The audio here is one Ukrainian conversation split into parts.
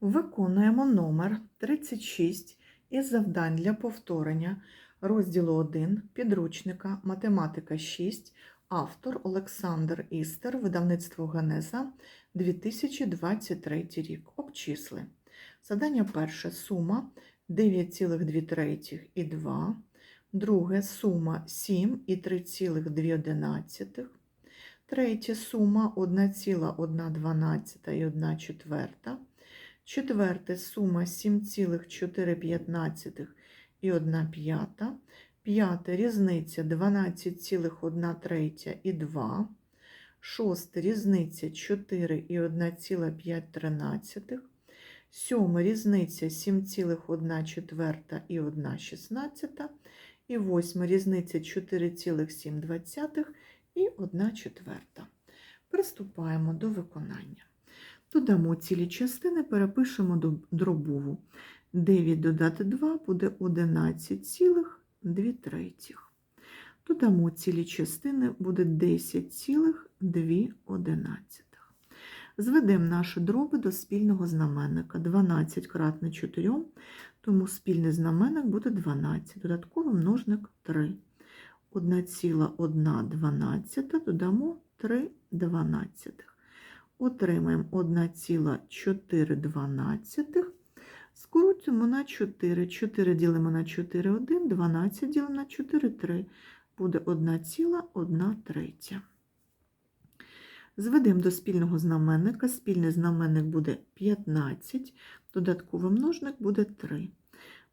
Виконуємо номер 36 із завдань для повторення розділу 1 підручника Математика 6, автор Олександр Істер, видавництво Генеза 2023 рік. Обчисли. Задання перше сума 9,2 і 2. Друге сума 7 і 3,2. Третє сума 1,1 і 1 четверта. Четверте сума 7,4 і 1 п'ята. П'яте різниця 12,1 третя і 2. Шосте різниця 4 і 1,5 тринадцятих. Сьоме різниця 7,1 четверта і 1 шістнадцята. І восьме різниця 4,7 і 1 четверта. Приступаємо до виконання. Додамо цілі частини, перепишемо дробову. 9 додати 2 буде 11,2 третіх. Додамо цілі частини, буде 10,2 одинадцятих. Зведемо наші дроби до спільного знаменника. 12 кратне 4, тому спільний знаменник буде 12. Додатковий множник 3. 1,1 дванадцята додамо 3 дванадцятих. Отримаємо 1,4 дванадцятих. Скоротимо на 4. 4 ділимо на 4, 1, 12 ділимо на 4, 3. Буде 1,1 третя. Зведемо до спільного знаменника. Спільний знаменник буде 15, додатковий множник буде 3.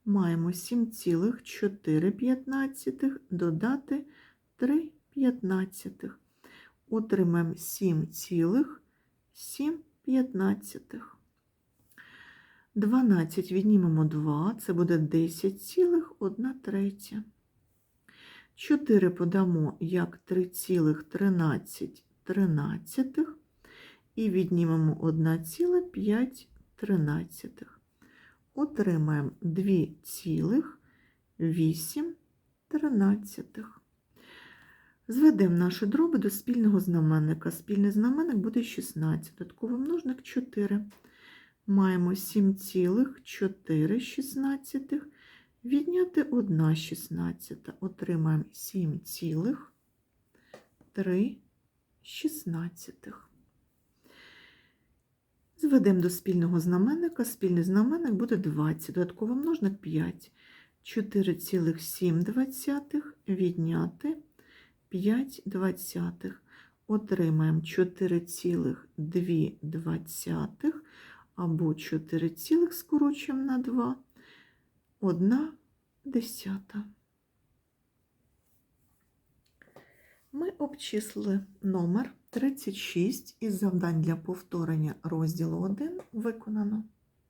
Маємо 7,4 додати 3 п'ятнадцятих. Отримаємо 7,7 п'ятнадцятих. 12 віднімемо 2, це буде 10,1 третя. 4 подамо як 3,13 тринадцятих і віднімемо 1,5 тринадцятих. Отримаємо 2,8 тринадцятих. Зведемо наші дроби до спільного знаменника. Спільний знаменник буде 16, додатковий множник 4. Маємо 7,4 шістнадцятих, відняти 1 шістнадцята. Отримаємо 7,3 шістнадцятих. Зведемо до спільного знаменника. Спільний знаменник буде 20, додатковий множник 5. 4,7 відняти 5 двадцятих. Отримаємо 4,2 або 4, цілих скорочуємо на 2, 1 десята. Ми обчислили номер 36 із завдань для повторення розділу 1 виконано.